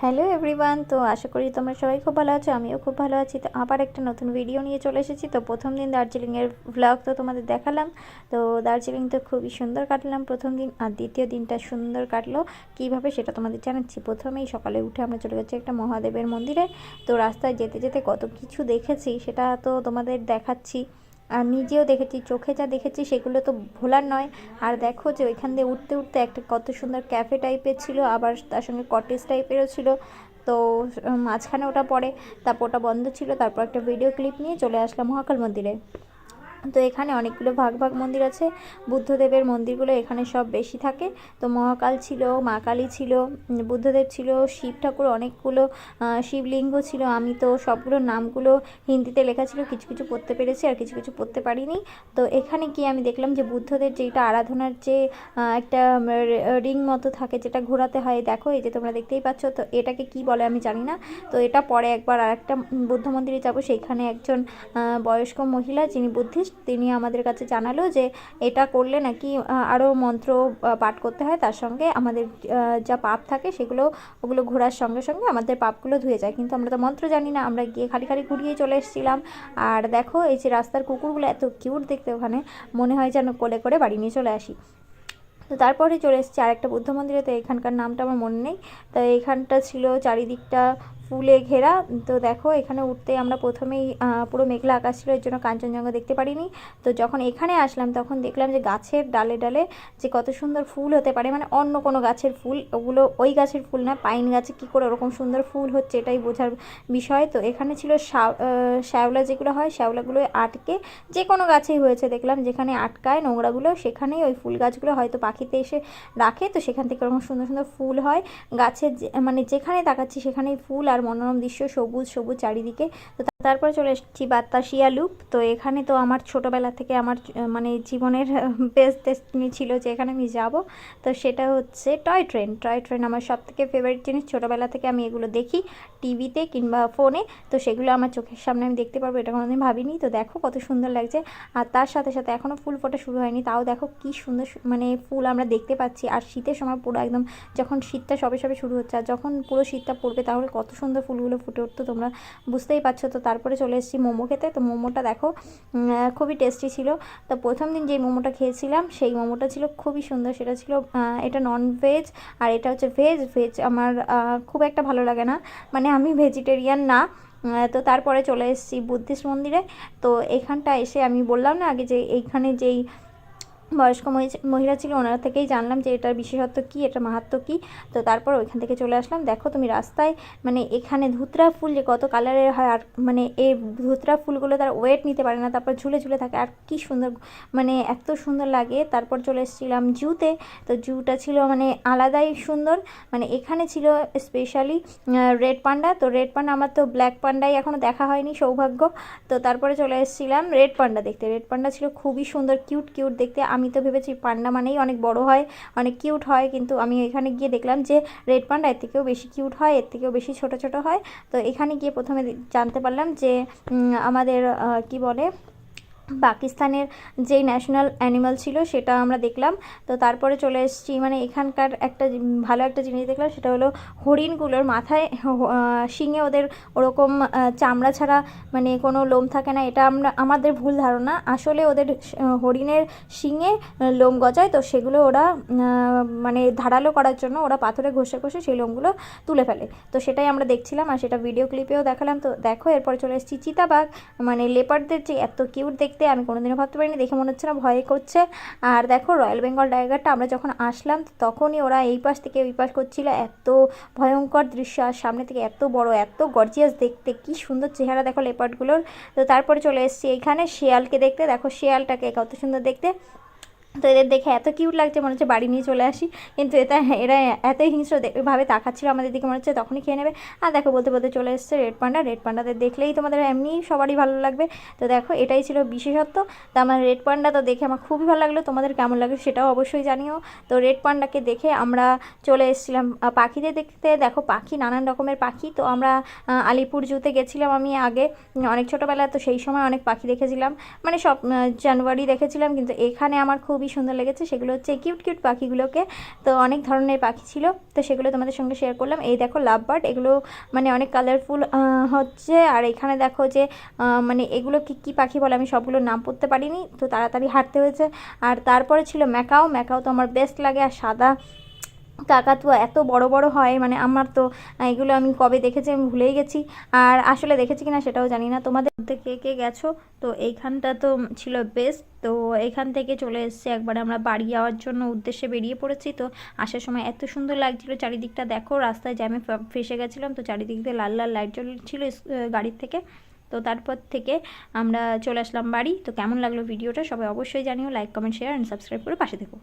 Hello everyone, তো আশা করি তোমরা সবাই খুব ভালো আছো, আমিও খুব ভালো আছি। তো আবার একটা নতুন ভিডিও নিয়ে চলে এসেছি। তো প্রথম দিন দার্জিলিংয়ের ভ্লগ তো তোমাদের দেখালাম। তো দার্জিলিং তো খুবই সুন্দর কাটলাম প্রথম দিন, আর দ্বিতীয় দিনটা সুন্দর কাটলো। কীভাবে সেটা তোমাদের জানাচ্ছি। প্রথমেই সকালে উঠে আমরা চলে গেছি একটা মহাদেবের মন্দিরে। তো রাস্তায় যেতে যেতে কত কিছু দেখেছি, সেটা তো তোমাদের দেখাচ্ছি। আর নিজেও দেখেছি, চোখে যা দেখেছি সেগুলো তো ভোলার নয়। আর দেখো যে ওইখান দিয়ে উঠতে উঠতে একটা কত সুন্দর ক্যাফে টাইপের ছিল, আবার তার সঙ্গে কটেজ টাইপেরও ছিল। তো মাঝখানে ওটা পড়ে, তারপর ওটা বন্ধ ছিল, তারপর একটা ভিডিও ক্লিপ নিয়ে চলে আসলাম মহাকাল মন্দিরে। তো এখানে অনেকগুলো ভাগ ভাগ মন্দির আছে। বুদ্ধদেবের মন্দিরগুলো এখানে সব বেশি থাকে। তো মহাকাল ছিল, মা কালী ছিল বুদ্ধদেব ছিল, শিব ঠাকুর অনেকগুলো শিবলিঙ্গ ছিল। আমি তো সবগুলো নামগুলো হিন্দিতে লেখা ছিল, কিছু কিছু পড়তে পেরেছি আর কিছু কিছু পড়তে পারিনি। তো এখানে গিয়ে আমি দেখলাম যে বুদ্ধদের যেটা আরাধনার যে একটা রিং মতো থাকে যেটা ঘোরাতে হয়, দেখো এই যে তোমরা দেখতেই পাচ্ছ। তো এটাকে কি বলে আমি জানি না। তো এটা পরে একবার আর একটা বুদ্ধ মন্দিরে যাব। সেইখানে একজন বয়স্ক মহিলা যিনি বুদ্ধিস্ট তিনি আমাদের কাছে জানালো যে এটা করলে নাকি আরও মন্ত্র পাঠ করতে হয়। তার সঙ্গে আমাদের যা পাপ থাকে সেগুলো, ওগুলো ঘোরার সঙ্গে সঙ্গে আমাদের পাপগুলো ধুয়ে যায়। কিন্তু আমরা তো মন্ত্র জানি না, আমরা গিয়ে খালি খালি ঘুরিয়ে চলে এসেছিলাম। আর দেখো, এই যে রাস্তার কুকুরগুলো এত কিউট দেখতে ওখানে, মনে হয় যেন কোলে করে বাড়ি নিয়ে চলে আসি। তো তারপরে চলে এসেছি আরেকটা বুদ্ধ মন্দিরে, তো এখানকার নামটা আমার মনে নেই। তো এখানটা ছিল চারিদিকটা ফুলে ঘেরা। তো দেখো, এখানে উঠতে আমরা প্রথমেই পুরো মেঘলা আকাশ ছিল, এর জন্য কাঞ্চনজঙ্ঘা দেখতে পারিনি। তো যখন এখানে আসলাম, তখন দেখলাম যে গাছের ডালে ডালে যে কত সুন্দর ফুল হতে পারে। মানে অন্য কোনো গাছের ফুল, ওগুলো ওই গাছের ফুল না, পাইন গাছে কী করে ওরকম সুন্দর ফুল হচ্ছে, এটাই বোঝার বিষয়। তো এখানে ছিল শ্যাওলা যেগুলো হয়, শ্যাওলাগুলো আটকে যে কোনো গাছেই হয়েছে। দেখলাম যেখানে আটকায় নোংরাগুলো, সেখানেই ওই ফুল গাছগুলো হয়তো পাখিতে এসে রাখে। তো সেখান থেকে ওরকম সুন্দর সুন্দর ফুল হয়। গাছের মানে যেখানে তাকাচ্ছি সেখানেই ফুল মনোরম দৃশ্য, সবুজ সবুজ চারিদিকে। তো তারপরে চলে এসেছি বাত্তাসিয়া লুপ। তো এখানে তো আমার ছোটোবেলা থেকে আমার মানে জীবনের বেস্ট ডেস্টিনি ছিল যে এখানে আমি যাব। তো সেটা হচ্ছে টয় ট্রেন। টয় ট্রেন আমার সব থেকে ফেভারিট জিনিস। ছোটোবেলা থেকে আমি এগুলো দেখি টিভিতে কিংবা ফোনে। তো সেগুলো আমার চোখের সামনে আমি দেখতে পারব, এটা কোনোদিন ভাবিনি। তো দেখো কত সুন্দর লাগছে। আর তার সাথে সাথে এখনও ফুল ফোটা শুরু হয়নি। তাও দেখো কি সুন্দর মানে ফুল আমরা দেখতে পাচ্ছি। আর শীতের সময় পুরো একদম যখন শীতটা সবে সবে শুরু হচ্ছে, আর যখন পুরো শীতটা পড়বে, তাহলে কত সুন্দর ফুলগুলো ফুটে উঠতো, তোমরা বুঝতেই পারছ। তো তারপরে চলে এসেছি মোমো খেতে। তো মোমোটা দেখো খুবই টেস্টি ছিল। তো প্রথম দিন যেই মোমোটা খেয়েছিলাম, সেই মোমোটা ছিল খুবই সুন্দর। সেটা ছিল এটা নন ভেজ আর এটা হচ্ছে ভেজ ভেজ আমার খুব একটা ভালো লাগে না। মানে আমি ভেজিটেরিয়ান না। তো তারপরে চলে এসেছি বুদ্ধিস্ট মন্দিরে। তো এখানটা এসে আমি বললাম না আগে যে এইখানে যেই বয়স্ক মহিলা ছিল, ওনার থেকেই জানলাম যে এটার বিশেষত্ব কী, এটার মাহাত্ম কী। তো তারপর ওইখান থেকে চলে আসলাম। দেখো তুমি রাস্তায় মানে এখানে ধুতরা ফুল যে কত কালারের হয়, আর মানে এই ধুতরা ফুলগুলো তার ওয়েট নিতে পারে না, তারপর ঝুলে ঝুলে থাকে। আর কি সুন্দর মানে এত সুন্দর লাগে। তারপর চলে এসেছিলাম জুতে। তো জুটা ছিল মানে আলাদাই সুন্দর। মানে এখানে ছিল স্পেশালি রেড পান্ডা তো রেড পান্ডা আমার তো ব্ল্যাক পান্ডাই এখনও দেখা হয়নি, সৌভাগ্য। তো তারপরে চলে এসেছিলাম রেড পান্ডা দেখতে। রেড পান্ডা ছিল খুবই সুন্দর কিউট কিউট দেখতে। আমি তো ভেবেছি পান্ডা মানেই অনেক বড় হয়, অনেক কিউট হয়, কিন্তু আমি এখানে গিয়ে দেখলাম যে রেড পান্ডা এর থেকেও বেশি কিউট হয়, এর থেকেও বেশি ছোট ছোট হয়। তো এখানে গিয়ে প্রথমে জানতে পারলাম যে আমাদের কি বলে পাকিস্তানের যেই ন্যাশনাল অ্যানিমাল ছিল সেটা আমরা দেখলাম। তো তারপরে চলে এসেছি মানে এখানকার একটা ভালো একটা জিনিস দেখলাম, সেটা হলো হরিণগুলোর মাথায় শিঙে ওদের ওরকম চামড়া ছাড়া মানে কোনো লোম থাকে না, এটা আমরা, আমাদের ভুল ধারণা। আসলে ওদের হরিণের শিঙে লোম গজায়, তো সেগুলো ওরা মানে ধারালো করার জন্য ওরা পাথরে ঘষে ঘষে সেই লোমগুলো তুলে ফেলে। তো সেটাই আমরা দেখছিলাম আর সেটা ভিডিও ক্লিপেও দেখালাম। তো দেখো, এরপরে চলে এসেছি চিতাবাঘ মানে লেপারদের যে এত কিউট দেখ দেখতে, আমি কোনোদিনও ভাবতে পারিনি, দেখে মনে হচ্ছে না, ভয় করছে। আর দেখো রয়্যাল বেঙ্গল টাইগারটা আমরা যখন আসলাম, তখনই ওরা এই পাশ থেকে ওই পাশ করছিল। এত ভয়ঙ্কর দৃশ্য, আর সামনে থেকে এত বড়, এত গর্জিয়াস দেখতে, কি সুন্দর চেহারা দেখো লেপার্ডগুলোর তো তারপরে চলে এসেছি এখানে, শেয়ালকে দেখতে। দেখো, শেয়ালটাকে কত সুন্দর দেখতে। তো এদের দেখে এত কিউট লাগছে, মনে হচ্ছে বাড়ি নিয়ে চলে আসি। কিন্তু এটা এরা এতই হিংস্রভাবে তাকাচ্ছিল আমাদের দিকে, মনে হচ্ছে তখনই খেয়ে নেবে। আর দেখো, বলতে বলতে চলে এসছে রেড পান্ডা রেড পান্ডাদের দেখলেই তোমাদের এমনি সবারই ভালো লাগবে। তো দেখো, এটাই ছিল বিশেষত্ব। তো আমার রেড পান্ডা তো দেখে আমার খুবই ভালো লাগল। তোমাদের কেমন লাগল সেটাও অবশ্যই জানিও। তো রেড পান্ডাকে দেখে আমরা চলে এসেছিলাম পাখিদের দেখতে। দেখো, পাখি নানান রকমের পাখি। তো আমরা আলিপুর জুতে গেছিলাম আমি আগে, অনেক ছোটোবেলায়। তো সেই সময় অনেক পাখি দেখেছিলাম। মানে সব জানুয়ারি দেখেছিলাম। কিন্তু এখানে আমার খুবই খুবই সুন্দর লেগেছে। সেগুলো হচ্ছে কিউট কিউট পাখিগুলোকে। তো অনেক ধরনের পাখি ছিল। তো সেগুলো তোমাদের সঙ্গে শেয়ার করলাম। এই দেখো লাভ বার্ড এগুলো মানে অনেক কালারফুল হচ্ছে। আর এখানে দেখো যে মানে এগুলো কি, কী পাখি বলে আমি সবগুলোর নাম পড়তে পারিনি। তো তাড়াতাড়ি হাঁটতে হয়েছে। আর তারপরে ছিল ম্যাকাও। ম্যাকাও তো আমার বেস্ট লাগে। আর সাদা কাকাতুয়া এত বড় বড় হয় মানে আমার তো এগুলো আমি কবে দেখেছি আমি ভুলেই গেছি। আর আসলে দেখেছি কিনা সেটাও জানি না। তোমাদের কে কে গেছো? তো এইখানটা তো ছিল বেস্ট তো এখান থেকে চলে এসেছি একবার আমরা বাড়ি যাওয়ার জন্য উদ্দেশ্যে বেরিয়ে পড়েছি। তো আসার সময় এত সুন্দর লাগছিল, চারিদিকটা দেখো, রাস্তায় জ্যামে ফেসে গেছিলাম। তো চারিদিক দিয়ে লাল লাল লাইট জ্বলছিল গাড়ির থেকে। তো তারপর থেকে আমরা চলে আসলাম বাড়ি। তো কেমন লাগল ভিডিওটা সবাই অবশ্যই জানিও। Like comment share and subscribe করে পাশে থেকো।